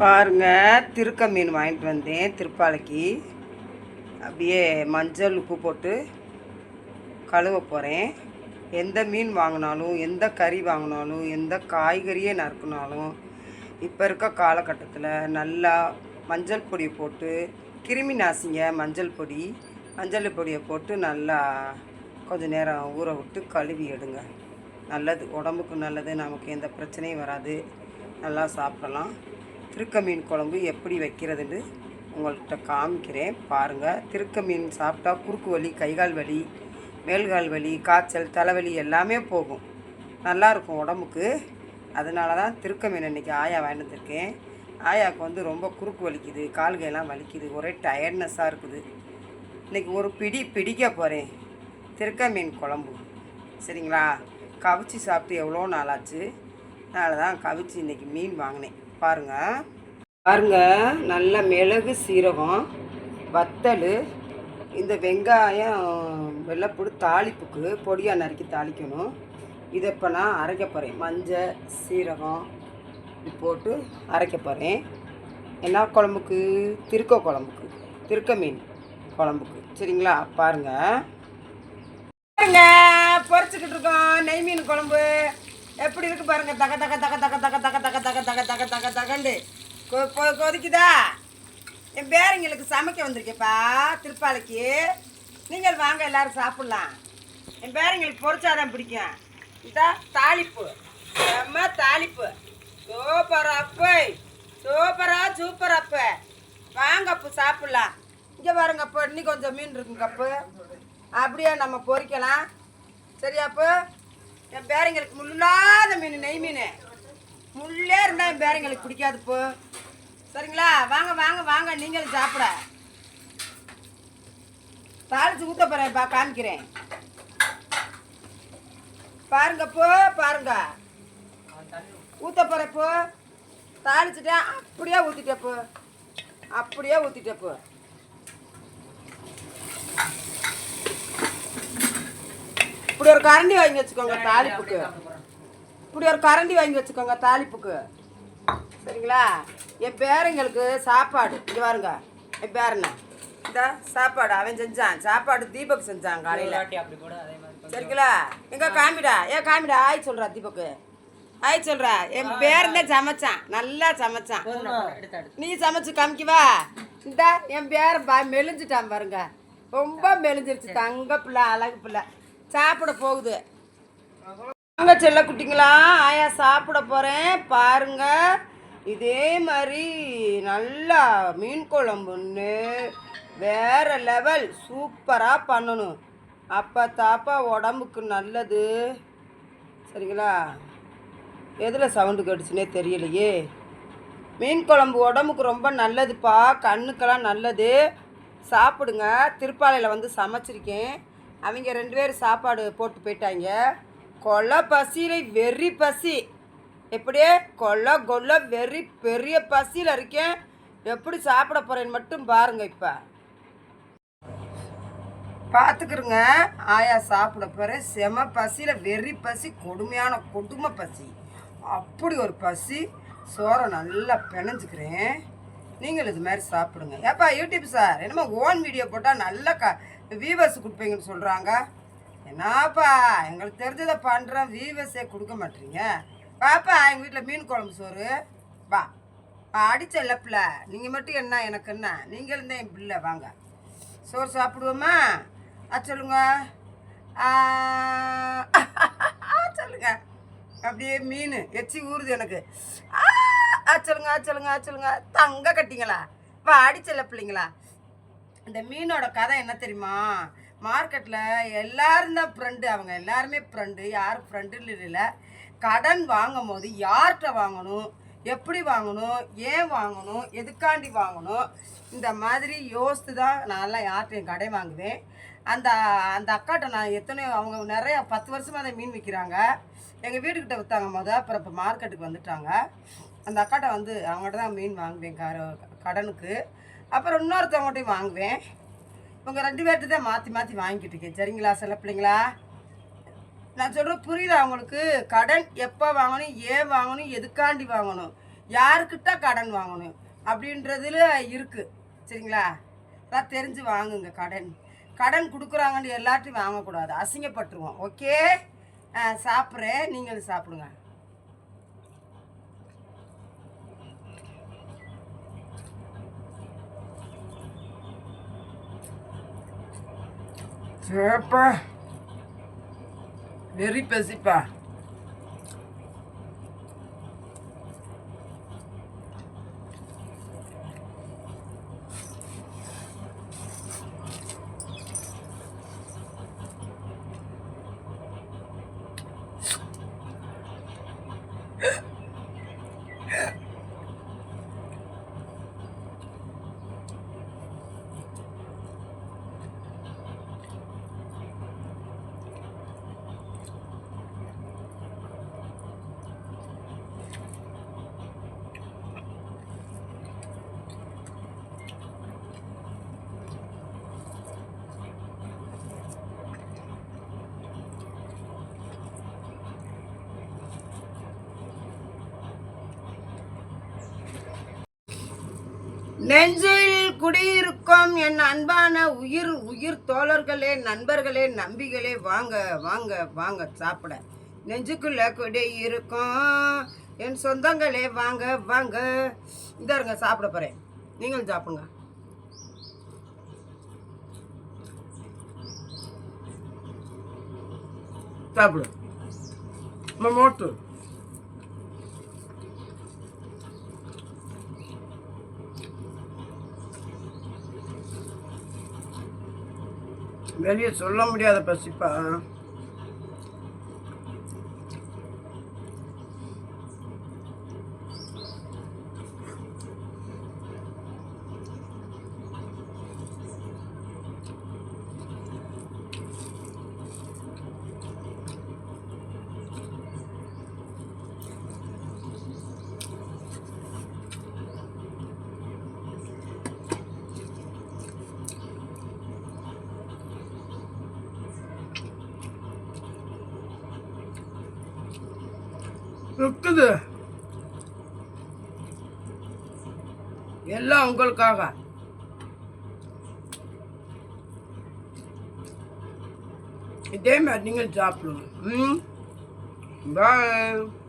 பாருங்க திருக்க மீன் வாங்கிட்டு வந்தேன் திருப்பாலைக்கு. அப்படியே மஞ்சள் உப்பு போட்டு கழுவ போகிறேன் எந்த மீன் வாங்கினாலும் எந்த கறி வாங்கினாலும் எந்த காய்கறியே நறுக்குனாலும் இப்போ இருக்க காலகட்டத்தில் நல்லா மஞ்சள் பொடியை போட்டு கிருமி நாசிங்க மஞ்சள் பொடி மஞ்சள் பொடியை போட்டு நல்லா கொஞ்ச நேரம் ஊற விட்டு கழுவி எடுங்க. நல்லது உடம்புக்கு நல்லது நமக்கு எந்த பிரச்சனையும் வராது. நல்லா சாப்பிடலாம். திருக்க மீன் குழம்பு எப்படி வைக்கிறதுன்னு உங்கள்கிட்ட காமிக்கிறேன். பாருங்கள் திருக்க மீன் சாப்பிட்டா குறுக்கு வலி கைகால் வலி மேல்கால் வலி காய்ச்சல் தலைவலி எல்லாமே போகும். நல்லா இருக்கும் உடம்புக்கு. அதனால தான் திருக்க மீன் இன்றைக்கி ஆயா வாங்கிட்டுருக்கேன் ஆயாவுக்கு வந்து ரொம்ப குறுக்கு வலிக்குது கால்கையெல்லாம் வலிக்குது ஒரே டயர்ட்னஸாக இருக்குது. இன்றைக்கி ஒரு பிடி பிடிக்க போகிறேன் திருக்க மீன் குழம்பு. சரிங்களா? கவிச்சி சாப்பிட்டு எவ்வளோ நாளாச்சு? அதனால தான் கவிச்சி இன்றைக்கி மீன் வாங்கினேன். பாருங்கள் பாருங்கள் நல்ல மிளகு சீரகம் வத்தல் இந்த வெங்காயம் வெள்ளைப்பூடு தாளிப்புக்கு பொடியாக நறுக்கி தாளிக்கணும். இதை இப்போ நான் அரைக்க போகிறேன் மஞ்சள் சீரகம் இது போட்டு அரைக்க போகிறேன் என்ன குழம்புக்கு? திருக்க குழம்புக்கு. திருக்க மீன் குழம்புக்கு. சரிங்களா? பாருங்கள் பாருங்க பொரிச்சுக்கிட்டு இருக்கோம். நெய் மீன் குழம்பு. எப்படி இருக்கு பாருங்க தக தக தக தக தக தக தக தக தக தக தக தகண்டு கொ- கொ- கொதிக்குதா என் பேரங்களுக்கு சமைக்க வந்திருக்கேப்பா திருப்பாலைக்கு நீங்கள் வாங்க எல்லாரும் சாப்பிட்லாம் என் பேரங்களுக்கு பொரிச்சாதான் பிடிக்கும் இதா தாளிப்பு செம்ம தாளிப்பு சூப்பர் அப்பை சூப்பரா சூப்பர் அப்ப வாங்க அப்போ சாப்பிட்லாம் இங்கே பாருங்க அப்போ இன்னும் கொஞ்சம் மீன் இருக்குங்க அப்போ அப்படியே நம்ம பொரிக்கலாம் சரியாப்பு என் பேரங்களுக்கு முள்ளாத மீன் நெய் மீன். முள்ளே இருந்தால் என் பேரங்களுக்கு பிடிக்காதுப்பு சரிங்களா? வாங்க வாங்க வாங்க. நீங்களும் சாப்பிட. தாளிச்சு ஊற்ற போகிறேன் பா காமிக்கிறேன். பாருங்கப்போ பாருங்க. ஊற்ற போகிறப்போ தாளிச்சிட்டேன் அப்படியே ஊற்றிட்டப்போ அப்படியே ஊற்றிட்டப்போ இப்படி ஒரு கரண்டி வாங்கி வச்சுக்கோங்க தாளிப்புக்கு. இப்படி ஒரு கரண்டி வாங்கி வச்சுக்கோங்க தாளிப்புக்கு. சரிங்களா? என் பேரங்களுக்கு சாப்பாடு. இங்கே பாருங்க. என் பேரனை இந்த சாப்பாடு அவன் செஞ்சான். சாப்பாடு தீபக் செஞ்சான் காலையில். சரிங்களா? எங்க காமிடா? ஏன் காமிடா ஆய் சொல்றா தீபக்கு. ஆய் சொல்றா. என் பேரனே சமைச்சான். நல்லா சமைச்சான். நீ சமைச்சு காமிக்கவா இந்த என் பேரன் பா மெலிஞ்சிட்டான் பாருங்க. ரொம்ப மெலிஞ்சிருச்சு. தங்க பிள்ளை அழகு பிள்ளை. சாப்பிட போகுது. வாங்க செல்ல குட்டிங்களா ஆயா சாப்பிட போகிறேன் பாருங்க இதே மாதிரி நல்லா மீன் குழம்புன்னு வேற லெவல் சூப்பராக பண்ணணும். அப்போ தாப்பா உடம்புக்கு நல்லது. சரிங்களா? எதில் சவுண்டு கடிச்சுனே தெரியலையே. மீன் குழம்பு உடம்புக்கு ரொம்ப நல்லதுப்பா கண்ணுக்கெல்லாம் நல்லது. சாப்பிடுங்க திருப்பாலையில் வந்து சமைச்சிருக்கேன். அவங்க ரெண்டு பேரும் சாப்பாடு போட்டு போயிட்டாங்க. கொலை பசியில் வெறி பசி. எப்படியே? கொல்ல கொல்ல வெறி பெரிய பசியில் இருக்கேன். எப்படி சாப்பிட போகிறேன்னு மட்டும் பாருங்க இப்போ. பார்த்துக்கிறங்க ஆயா சாப்பிட போகிறேன் செம பசியில் வெறி பசி கொடுமையான கொடுமை பசி. அப்படி ஒரு பசி. சோறை நல்லா பிணைஞ்சுக்கிறேன். நீங்கள் இது மாதிரி சாப்பிடுங்க. ஏப்பா யூடியூப் சார். என்னமோ ஓன் வீடியோ போட்டால் நல்லா க வியூவர்ஸ் கொடுப்பீங்கன்னு சொல்கிறாங்க என்னப்பா எங்களுக்கு தெரிஞ்சதை பண்ணுறோம் வியூவர்ஸே கொடுக்க மாட்டீங்க. பாப்பா எங்கள் வீட்டில் மீன் குழம்பு சோறு. வா. அடித்த லப்பில் நீங்கள் மட்டும் என்ன எனக்கு என்ன? நீங்கள் இருந்தே என் பிள்ளை வாங்க. சோறு சாப்பிடுவோமா? ஆ சொல்லுங்க. சொல்லுங்க. அப்படியே மீன் எச்சி ஊறுது எனக்கு. ஆ, ஆ சொல்லுங்க ஆ சொல்லுங்க ஆ சொல்லுங்க. தங்க கட்டிங்களா? வா அடிச்சல பிள்ளைங்களா இந்த மீனோட கதை என்ன தெரியுமா? மார்க்கெட்டில் எல்லாரும் தான் ஃப்ரெண்டு அவங்க எல்லாருமே ஃப்ரெண்டு யாரும் ஃப்ரெண்டுன்னு இல்லை. கடன் வாங்கும் போது யார்கிட்ட வாங்கணும்? எப்படி வாங்கணும்? ஏன் வாங்கணும்? எதுக்காண்டி வாங்கணும்? இந்த மாதிரி யோசித்து தான் நான்லாம் யார்கிட்டையும் கடை வாங்குவேன். அந்த அந்த அக்காட்ட நான் எத்தனையோ அவங்க நிறைய பத்து வருஷமாக அதை மீன் விற்கிறாங்க. எங்கள் வீட்டுக்கிட்ட விற்றாங்க மொதல் அப்புறம் இப்போ மார்க்கெட்டுக்கு வந்துட்டாங்க. அந்த அக்காட்ட வந்து அவங்கள்ட்ட தான் மீன் வாங்குவேன் கர கடனுக்கு. அப்புறம் இன்னொருத்தவங்ககிட்டையும் வாங்குவேன். இவங்க ரெண்டு பேர்ட்டு தான் மாற்றி மாற்றி வாங்கிட்டு இருக்கேன். சரிங்களா சில பிள்ளைங்களா? நான் சொல்கிறது புரியுதா உங்களுக்கு? கடன் எப்போ வாங்கணும் ஏன் வாங்கணும் எதுக்காண்டி வாங்கணும்? யாருக்கிட்ட கடன் வாங்கணும்? அப்படின்றதுல இருக்குது சரிங்களா? அதான் தெரிஞ்சு வாங்குங்க கடன். கடன் கொடுக்குறாங்கன்னு எல்லாத்தையும் வாங்கக்கூடாது. அசிங்கப்பட்டுருவோம். ஓகே? சாப்பிட்றேன். நீங்களும் சாப்பிடுங்க. சேப்பா வெறி பசிப்பா நெஞ்சில் குடியிருக்கும் என் அன்பான உயிர் உயிர் தோழர்களே நண்பர்களே நம்பிகளே வாங்க வாங்க வாங்க சாப்பிட. நெஞ்சுக்குள்ள குடி இருக்கும் என் சொந்தங்களே வாங்க வாங்க. இந்தாருங்க சாப்பிட போறேன். நீங்களும் சாப்பிடுங்க. சாப்பிடு. மோட்டு வெளியே சொல்ல முடியாத பசிப்பா? இருக்குது. எல்லாம் உங்களுக்காக. இதே மாதிரி நீங்கள் சாப்பிடுங்க. ம். பாய்